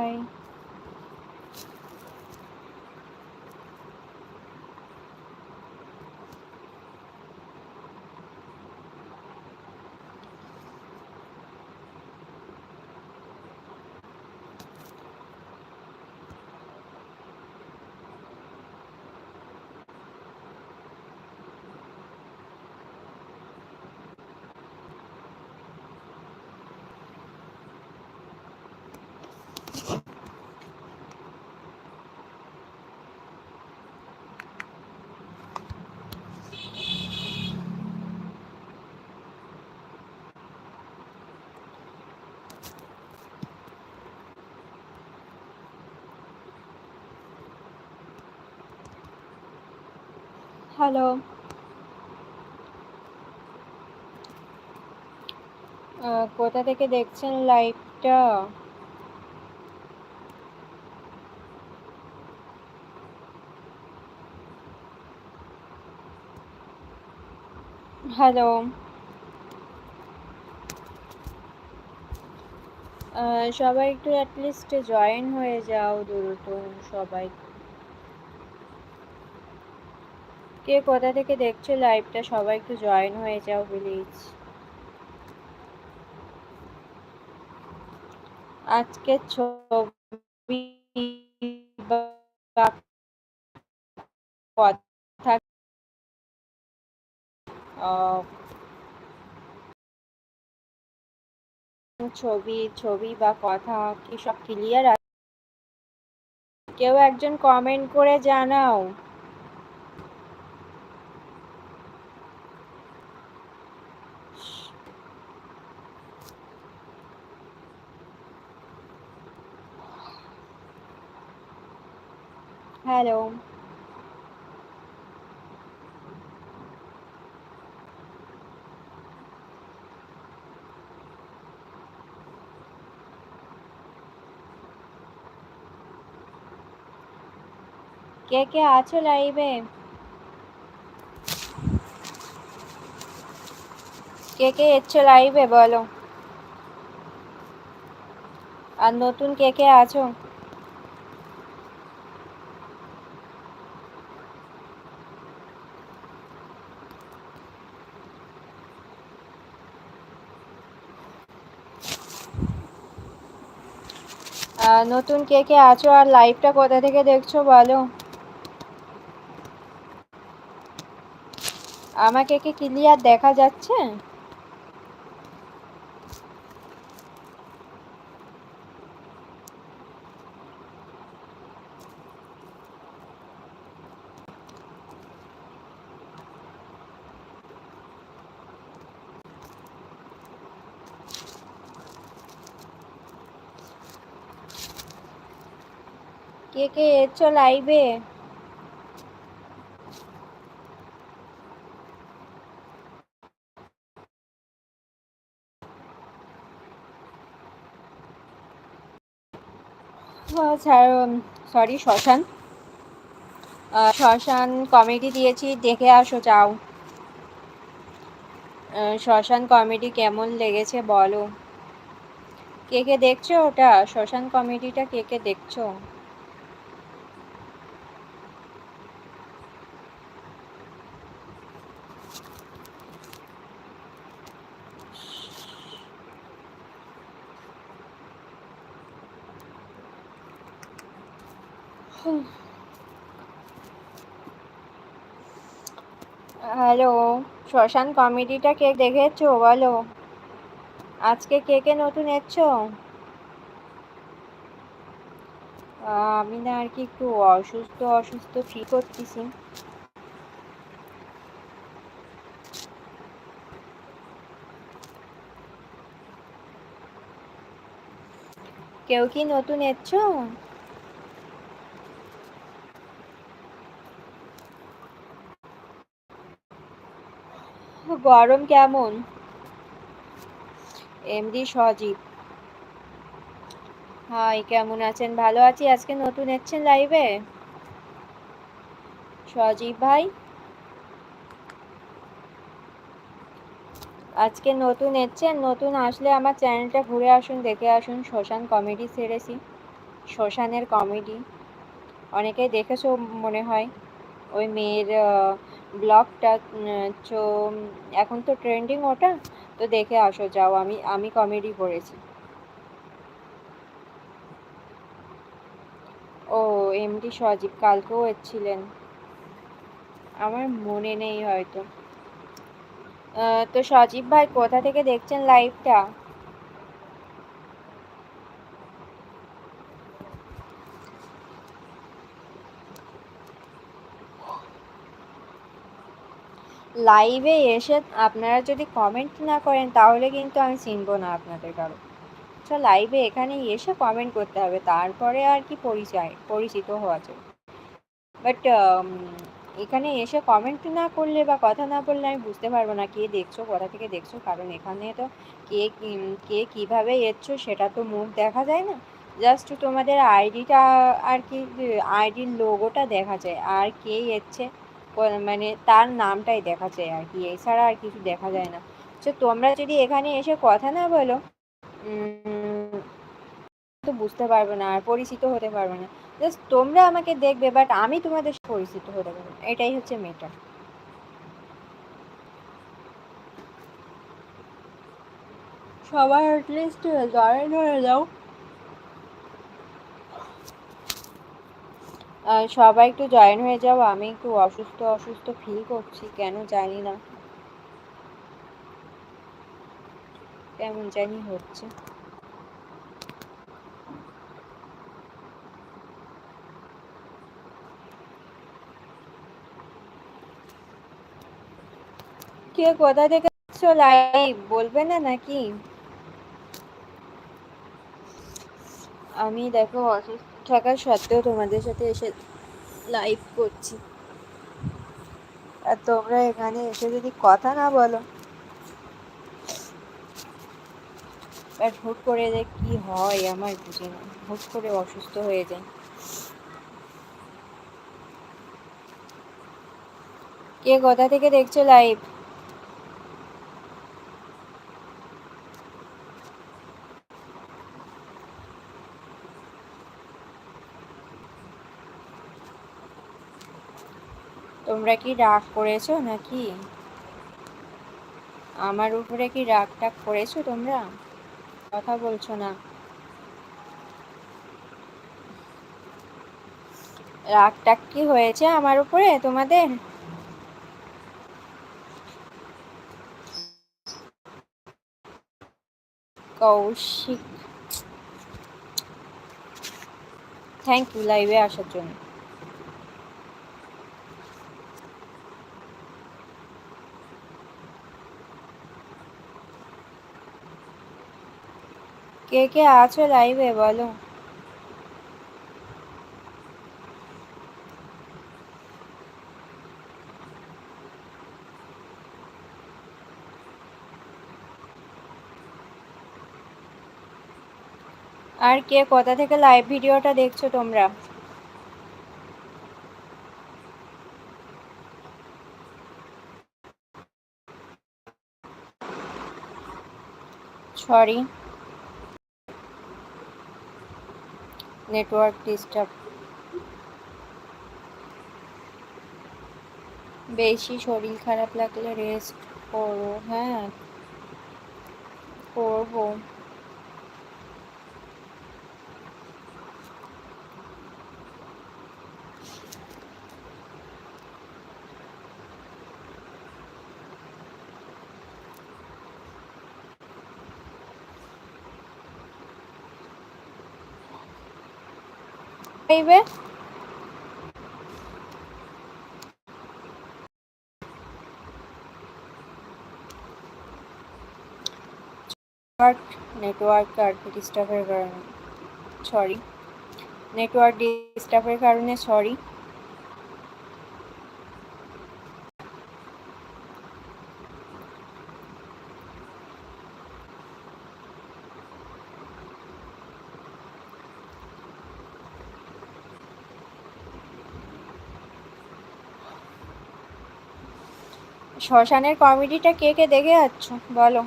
Hi hello কোথা থেকে দেখছেন লাইভটা হ্যালো সবাই একটু অ্যাটলিস্ট জয়েন হয়ে যাও দ্রুত সবাই। কে কোথা থেকে দেখছ লাইভটা সবাই একটু জয়েন হয়ে যাও প্লিজ আজকে ছবি ছবি ছবি বা কথা কি সব ক্লিয়ার আছে? কেউ একজন কমেন্ট করে জানাও। হ্যালো কে কে আছো লাইভে কে কে এসছো লাইভে বলো। আর নতুন কে কে আছো? নতুন কে কে আছো আর লাইভটা কোথা থেকে দেখছ বলো? আমাকে কি ক্লিয়ার দেখা যাচ্ছে? কে কে এসছো লাইভে সরি শ্মশান। শ্মশান কমেডি দিয়েছি, দেখে আসো চাও শ্মশান কমেডি কেমন লেগেছে বলো। কে কে দেখছ ওটা? শ্মশান কমেডিটা কে কে দেখছ? হ্যালো, শ্মশান কমেডিটা কে দেখেছ বলো? আজকে কে কে নতুন এসছো? আমি না আর কি একটু অসুস্থ অসুস্থ ফিল করতেছি। কেউ কি নতুন এসছো? গরম কেমন? এমডি সজীব। হাই, কেমন আছেন? ভালো আছি? আজকে নতুন এসছেন লাইভে সজীব ভাই? আজকে নতুন এসছেন? নতুন আসলে আমার চ্যানেলটা ঘুরে আসুন, দেখে আসুন। শ্মশান কমেডি সেরেছি শ্মশানের কমেডি অনেকেই দেখেছ মনে হয়। ওই মেয়ের ব্লগটা চো এখন তো ট্রেন্ডিং ওটা, তো দেখে আসো, যাও, আমি আমি কমেডি করেছি। ও এমডি সজীব, কালকেও এসেছিলেন। আমার মনে নেই হয়তো। তো সজীব ভাই, কোথা থেকে দেখছেন লাইভটা লাইভে এসে আপনারা যদি কমেন্ট না করেন, তাহলে কিন্তু আমি চিনবো না আপনাদের কারও। আচ্ছা লাইভে এখানে এসে কমেন্ট করতে হবে, তারপরে আর কি পরিচয়, পরিচিত হওয়া যায়। বাট এখানে এসে কমেন্ট না করলে বা কথা না বললে আমি বুঝতে পারব না কে দেখছ, কোথা থেকে দেখছ, কারণ এখানে তো কে কে কীভাবে এসছো সেটা তো মুখ দেখা যায় না। জাস্ট তোমাদের আইডিটা আর কি আইডির লোগোটা দেখা যায়, আর কে এসছে মানে তার নামটাই দেখা যায় আর কি। এছাড়া আর কিছু দেখা যায় না। তো তোমরা যদি এখানে এসে কথা না বলো তো বুঝতে পারবে না আর পরিচিত হতে পারবে না। জাস্ট তোমরা আমাকে দেখবে, বাট আমি তোমাদের পরিচিত হতে পারব এটাই হচ্ছে মেটার সবাই অ্যাটলিস্ট জয়েন হয়ে যাও সবাই একটু জয়েন হয়ে যাও। আমি একটু অসুস্থ অসুস্থ ফিল করছি, কেন জানি না। কেমন জানি হচ্ছে। কে কোথা থেকে লাইভ বলবে না নাকি? আমি দেখো অসুস্থ। থাকার সত্ত্বেও তোমাদের সাথে এসে লাইভ করছি। আর তোমরা এখানে এসে যদি কথা না বলো আর হুট করে যে কি হয় আমার বুঝে না। হুট করে অসুস্থ হয়ে যায়। কে কোথা থেকে দেখছ লাইভ তোমরা কি রাগ করেছ নাকি? আমার উপরে কি রাগ টাগ করেছ তোমরা? কথা বলছো না। রাগ টাগ কি হয়েছে আমার উপরে তোমাদের? কৌশিক। থ্যাংক ইউ লাইভে আসার জন্য। কে কে আছো লাইভে বলো। আর কে কোথা থেকে লাইভ ভিডিওটা দেখছ তোমরা? Sorry network disturb. বেশি শরীর খারাপ লাগলে রেস্ট করো হ্যাঁ? করব। পাইবে? নেটওয়ার্ক আর ডিস্টার্বের কারণে সরি নেটওয়ার্ক ডিস্টার্বের কারণে সরি শ্মশানের কমেডিটা কে কে দেখে যাচ্ছ? বলো।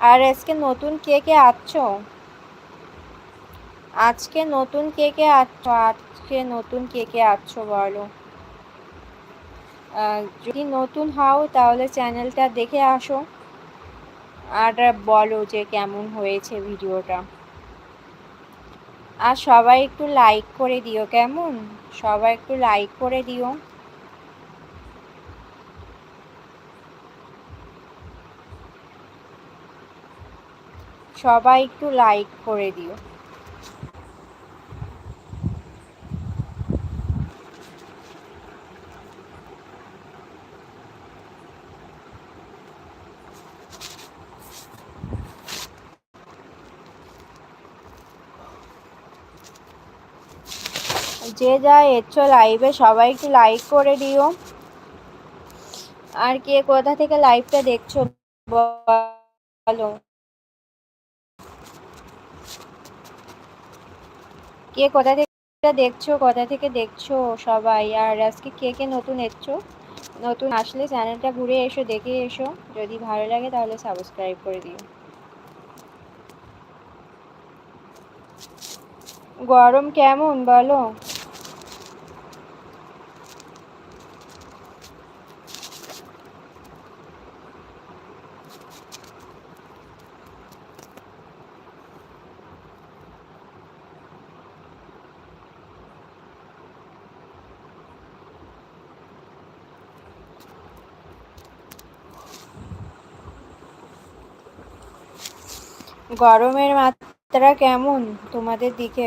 আর আজকে নতুন কে কে আছো আজকে নতুন কে কে আছো আজকে নতুন কে কে আছো বলো। যদি নতুন হও তাহলে চ্যানেলটা দেখে আসো। আর বলো যে কেমন হয়েছে ভিডিওটা। আর সবাই একটু লাইক করে দিও, কেমন? সবাই একটু লাইক করে দিও। সবাই একটু লাইক করে দিও। যে যা এসছো লাইভে সবাই একটু লাইক করে দিও। আর কে কোথা থেকে লাইভটা দেখছ বলো। কে কোথা থেকে দেখছ, কোথা থেকে দেখছ সবাই? আর আজকে কে কে নতুন এসছো? নতুন আসলে চ্যানেলটা ঘুরে এসো, দেখে এসো। যদি ভালো লাগে তাহলে সাবস্ক্রাইব করে দিও। গরম কেমন বলো? গরমের মাত্রা কেমন তোমাদের দিকে?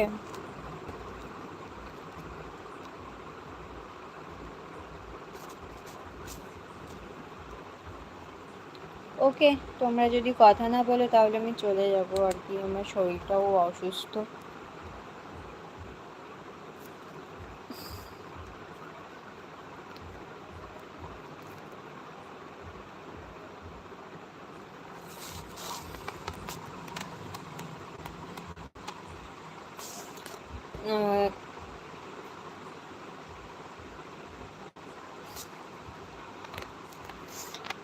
ওকে, তোমরা যদি কথা না বলো তাহলে আমি চলে যাব আর কি। আমার শরীরটাও অসুস্থ।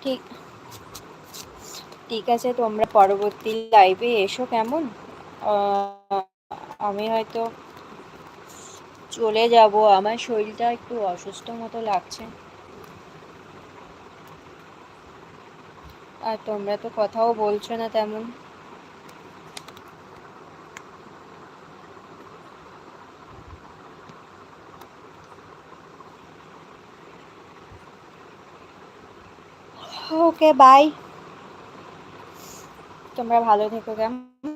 ঠিক ঠিক আছে, তোমরা পরবর্তী লাইভে এসো কেমন? আমি হয়তো চলে যাব, আমার শরীরটা একটু অসুস্থ মতো লাগছে। আর তোমরা তো কথাও বলছো না তেমন। ওকে বাই তোমরা ভালো থেকো কেমন?